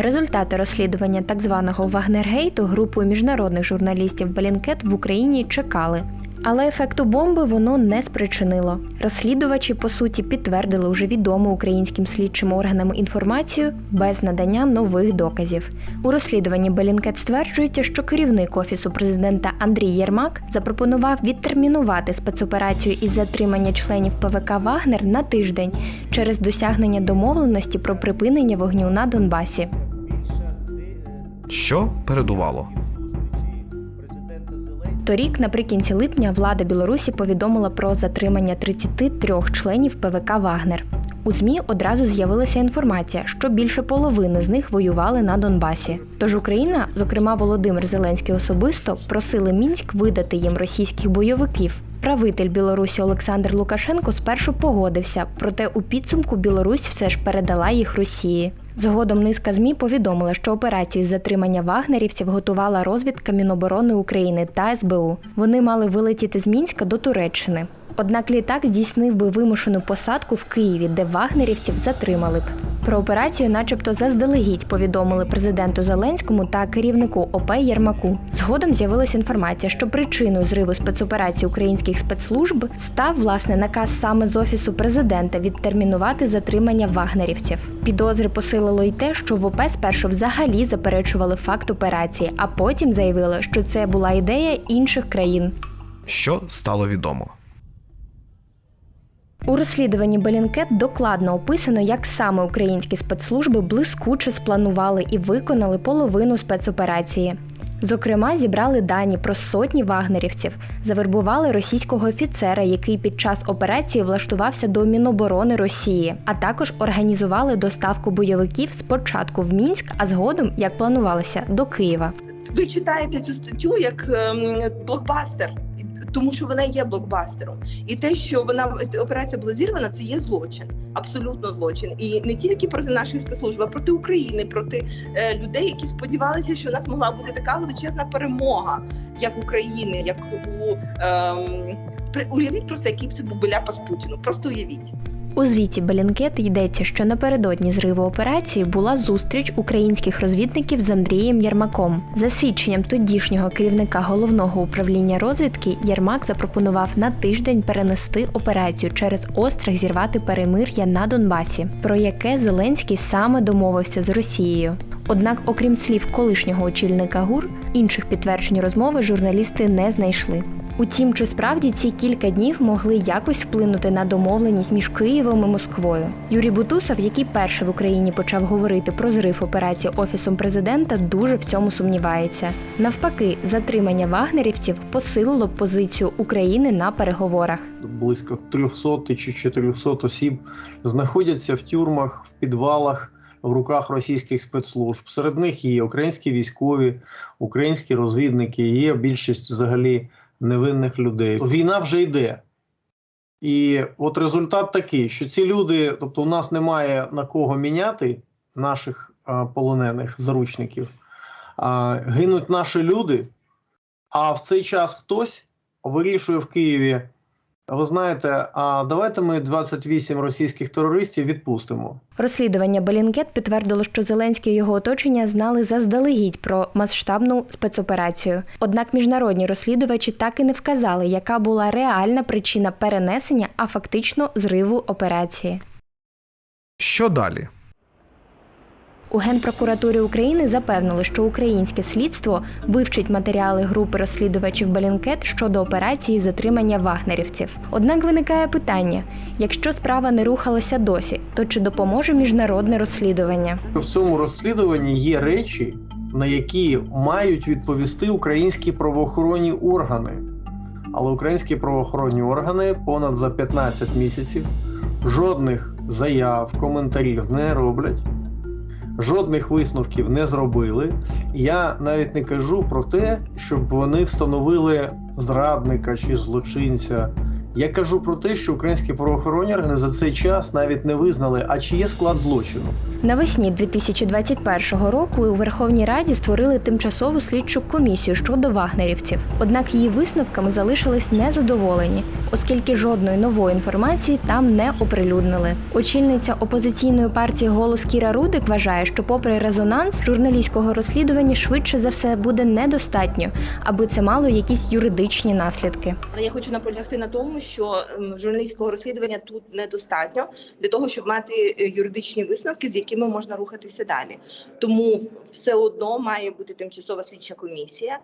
Результати розслідування так званого Вагнергейту групою міжнародних журналістів Белінкет в Україні чекали. Але ефекту бомби воно не спричинило. Розслідувачі, по суті, підтвердили уже відому українським слідчим органам інформацію без надання нових доказів. У розслідуванні Белінкет стверджується, що керівник офісу президента Андрій Єрмак запропонував відтермінувати спецоперацію із затримання членів ПВК Вагнер на тиждень через досягнення домовленості про припинення вогню на Донбасі. Що передувало? Торік, наприкінці липня, влада Білорусі повідомила про затримання 33 членів ПВК Вагнер. У ЗМІ одразу з'явилася інформація, що більше половини з них воювали на Донбасі. Тож Україна, зокрема Володимир Зеленський особисто, просили Мінськ видати їм російських бойовиків. Правитель Білорусі Олександр Лукашенко спершу погодився, проте у підсумку Білорусь все ж передала їх Росії. Згодом низка ЗМІ повідомила, що операцію з затримання вагнерівців готувала розвідка Міноборони України та СБУ. Вони мали вилетіти з Мінська до Туреччини. Однак літак здійснив би вимушену посадку в Києві, де вагнерівців затримали б. Про операцію, начебто, заздалегідь повідомили президенту Зеленському та керівнику ОП Єрмаку. Згодом з'явилася інформація, що причиною зриву спецоперації українських спецслужб став власне наказ саме з офісу президента відтермінувати затримання вагнерівців. Підозри посилило й те, що в ОП спершу взагалі заперечували факт операції, а потім заявили, що це була ідея інших країн. Що стало відомо? У розслідуванні Белінкет докладно описано, як саме українські спецслужби блискуче спланували і виконали половину спецоперації. Зокрема, зібрали дані про сотні вагнерівців, завербували російського офіцера, який під час операції влаштувався до Міноборони Росії, а також організували доставку бойовиків спочатку в Мінськ, а згодом, як планувалося, до Києва. ви читаєте цю статтю як ем, блокбастер, тому що вона є блокбастером. І те, що вона операція була зірвана, це є злочин, абсолютно злочин. І не тільки проти наших спецслужб, а проти України, проти е, людей, які сподівалися, що у нас могла бути така величезна перемога, як України, як у е, уявіть просто, який б це був ляпас Путіну. Просто уявіть. У звіті Белінкет йдеться, що напередодні зриву операції була зустріч українських розвідників з Андрієм Єрмаком. За свідченням тодішнього керівника головного управління розвідки, Єрмак запропонував на тиждень перенести операцію через острах зірвати перемир'я на Донбасі, про яке Зеленський саме домовився з Росією. Однак, окрім слів колишнього очільника ГУР, інших підтверджень розмови журналісти не знайшли. Утім, чи справді ці кілька днів могли якось вплинути на домовленість між Києвом і Москвою? Юрій Бутусов, який перший в Україні почав говорити про зрив операції офісом президента, дуже в цьому сумнівається. Навпаки, затримання вагнерівців посилило позицію України на переговорах. близько 300 чи 400 осіб знаходяться в тюрмах, в підвалах в руках російських спецслужб. Серед них є українські військові, українські розвідники, є більшість взагалі невинних людей. Війна вже йде. І от результат такий, що ці люди, тобто, у нас немає на кого міняти наших а, полонених заручників, а, гинуть наші люди, а в цей час хтось вирішує в Києві. Ви знаєте, а давайте ми 28 російських терористів відпустимо. Розслідування Белінкет підтвердило, що Зеленський і його оточення знали заздалегідь про масштабну спецоперацію. Однак міжнародні розслідувачі так і не вказали, яка була реальна причина перенесення, а фактично зриву операції. Що далі? У Генпрокуратурі України запевнили, що українське слідство вивчить матеріали групи розслідувачів Белінкет щодо операції затримання вагнерівців. Однак виникає питання: якщо справа не рухалася досі, то чи допоможе міжнародне розслідування? В цьому розслідуванні є речі, на які мають відповісти українські правоохоронні органи. Але українські правоохоронні органи понад за 15 місяців жодних заяв, коментарів не роблять, жодних висновків не зробили. Я навіть не кажу про те, щоб вони встановили зрадника чи злочинця, Я кажу про те, що українські правоохоронні органи за цей час навіть не визнали, а чи є склад злочину. Навесні 2021 року у Верховній Раді створили тимчасову слідчу комісію щодо вагнерівців. Однак її висновками залишились незадоволені, оскільки жодної нової інформації там не оприлюднили. Очільниця опозиційної партії Голос Кіра Рудик вважає, що, попри резонанс, журналістського розслідування швидше за все буде недостатньо, аби це мало якісь юридичні наслідки. Але я хочу наполягти на тому, що журналістського розслідування тут недостатньо для того, щоб мати е, юридичні висновки, з якими можна рухатися далі. Тому все одно має бути тимчасова слідча комісія,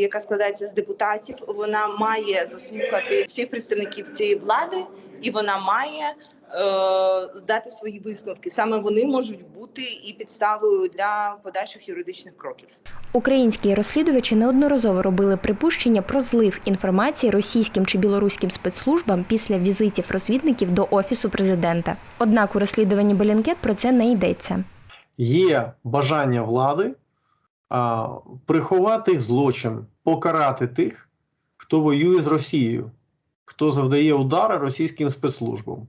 яка складається з депутатів. Вона має заслухати всіх представників цієї влади, і вона має. Е, Дати свої висновки саме вони можуть бути і підставою для подальших юридичних кроків. Українські розслідувачі неодноразово робили припущення про злив інформації російським чи білоруським спецслужбам після візитів розвідників до офісу президента. Однак у розслідуванні Белінкет про це не йдеться. Є бажання влади а, приховати злочин, покарати тих, хто воює з Росією, хто завдає удари російським спецслужбам.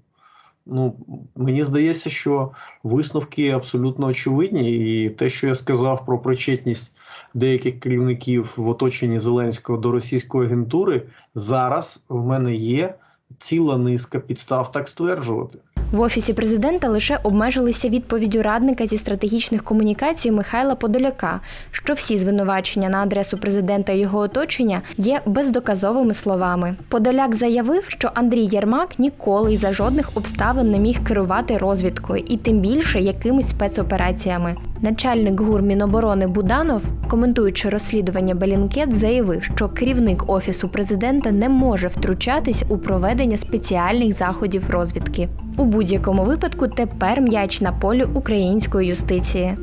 Ну, мені здається, що висновки абсолютно очевидні, і те, що я сказав про причетність деяких керівників в оточенні Зеленського до російської агентури, зараз в мене є ціла низка підстав так стверджувати. В офісі президента лише обмежилися відповіддю радника зі стратегічних комунікацій Михайла Подоляка, що всі звинувачення на адресу президента і його оточення є бездоказовими словами. Подоляк заявив, що Андрій Єрмак ніколи і за жодних обставин не міг керувати розвідкою і тим більше якимись спецопераціями. Начальник ГУР Міноборони Буданов, коментуючи розслідування Белінкет, заявив, що керівник офісу президента не може втручатись у проведення спеціальних заходів розвідки. У будь-якому випадку тепер м'яч на полі української юстиції.